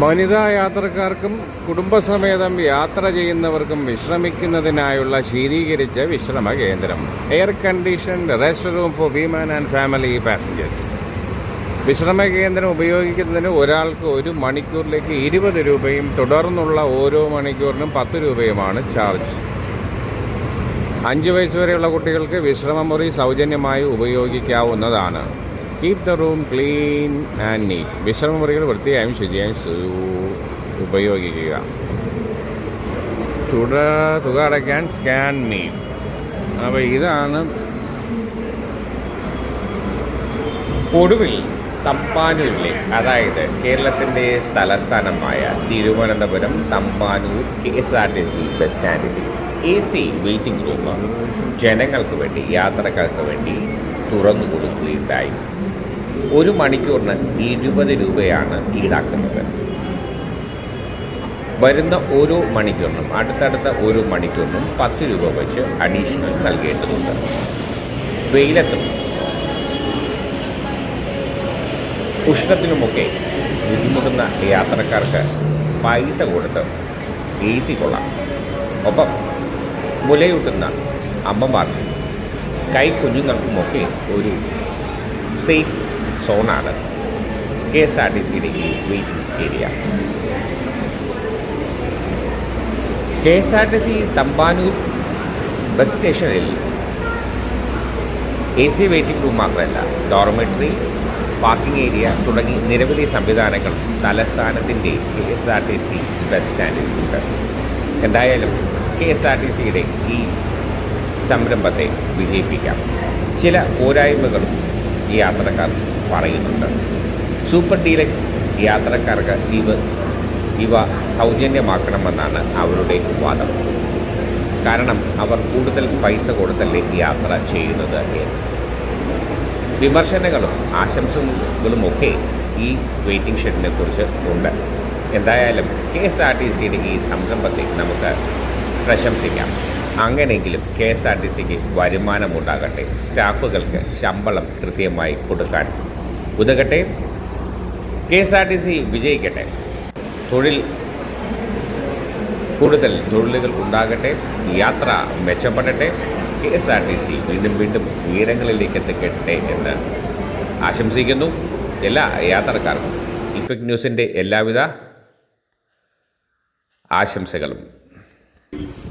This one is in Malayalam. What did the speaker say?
വനിതാ യാത്രക്കാർക്കും കുടുംബസമേതം യാത്ര ചെയ്യുന്നവർക്കും വിശ്രമിക്കുന്നതിനായുള്ള ശീതീകരിച്ച വിശ്രമ കേന്ദ്രം. Air conditioned rest room for women and family passengers. വിശ്രമ കേന്ദ്രം ഉപയോഗിക്കുന്നതിന് ഒരാൾക്ക് ഒരു മണിക്കൂറിലേക്ക് ഇരുപത് രൂപയും തുടർന്നുള്ള ഓരോ മണിക്കൂറിനും പത്ത് രൂപയുമാണ് ചാർജ്. അഞ്ച് വയസ്സ് വരെയുള്ള കുട്ടികൾക്ക് വിശ്രമമുറി സൗജന്യമായി ഉപയോഗിക്കാവുന്നതാണ്. Keep the room clean and neat വിശ്രമമുറികൾ വൃത്തിയായും ശുചിയായും ഉപയോഗിക്കുക. തുട തുക അടയ്ക്കാൻ സ്കാൻ മീ അപ്പോൾ ഇതാണ് ഒടുവിൽ തമ്പാനൂരിലെ അതായത് കേരളത്തിന്റെ തലസ്ഥാനമായ Thiruvananthapuram Thampanoor K S R T C bus സ്റ്റാൻഡിൽ എ സി വെയിറ്റിംഗ് റൂം ജനങ്ങൾക്ക് വേണ്ടി യാത്രക്കാർക്ക് വേണ്ടി തുറന്നു കൊടുക്കുകയുണ്ടായി. ഒരു മണിക്കൂറിന് ഇരുപത് രൂപയാണ് ഈടാക്കുന്നത്. വരുന്ന ഓരോ മണിക്കൂറിനും അടുത്തടുത്ത ഓരോ മണിക്കൂറിനും പത്ത് രൂപ വെച്ച് അഡീഷണൽ നൽകേണ്ടതുണ്ട്. വെയിലത്തും ഉഷ്ണത്തിനുമൊക്കെ ബുദ്ധിമുട്ടുന്ന യാത്രക്കാർക്ക് പൈസ കൊടുത്ത് എ സി കൊള്ളാം. ഒപ്പം മുലയൂട്ടുന്ന അമ്മമാർക്കും കൈ കുഞ്ഞുങ്ങൾക്കുമൊക്കെ ഒരു സേഫ് സോണാണ് കെ എസ് ആർ ടി സിയുടെ ഈ waiting area K S R T C Thampanoor bus സ്റ്റേഷനിൽ എ സി വെയിറ്റിംഗ് റൂം മാത്രമല്ല ഡോർമെട്രി പാർക്കിംഗ് ഏരിയ തുടങ്ങി നിരവധി സംവിധാനങ്ങൾ തലസ്ഥാനത്തിന്റെ K S R T C bus സ്റ്റാൻഡിൽ ഉണ്ട്. എന്തായാലും കെ എസ് ആർ ടി സിയുടെ ഈ സംരംഭത്തെ വിജയിപ്പിക്കാം. ചില പോരായ്മകളും യാത്രക്കാർ പറയുന്നുണ്ട്. സൂപ്പർ ഡീലക്സ് യാത്രക്കാർക്ക് ഇവ ഇവ സൗജന്യമാക്കണമെന്നാണ് അവരുടെ വാദം. കാരണം അവർ കൂടുതൽ പൈസ കൊടുത്തല്ലേ യാത്ര ചെയ്യുന്നത് എന്ന്. വിമർശനങ്ങളും ആശംസകളുമൊക്കെ ഈ വെയിറ്റിംഗ് ഷെഡിനെ കുറിച്ച് ഉണ്ട്. എന്തായാലും കെ എസ് ആർ ടി സിയുടെ ഈ സംരംഭത്തെ നമുക്ക് പ്രശംസിക്കാം. അങ്ങനെയെങ്കിലും കെ എസ് ആർ ടി സിക്ക് വരുമാനമുണ്ടാകട്ടെ. സ്റ്റാഫുകൾക്ക് ശമ്പളം കൃത്യമായി കൊടുക്കാൻ. ഉതകട്ടെ? K S R T C വിജയിക്കട്ടെ. തൊഴിൽ കൂടുതൽ തൊഴിലുകൾ ഉണ്ടാകട്ടെ. യാത്ര മെച്ചപ്പെടട്ടെ. K S R T C വീണ്ടും വീണ്ടും ഉയരങ്ങളിലേക്ക് എത്തിക്കട്ടെ എന്ന് ആശംസിക്കുന്നു എല്ലാ യാത്രക്കാർക്കും. ഇഫക്ട് ന്യൂസിന്റെ എല്ലാവിധ ആശംസകളും.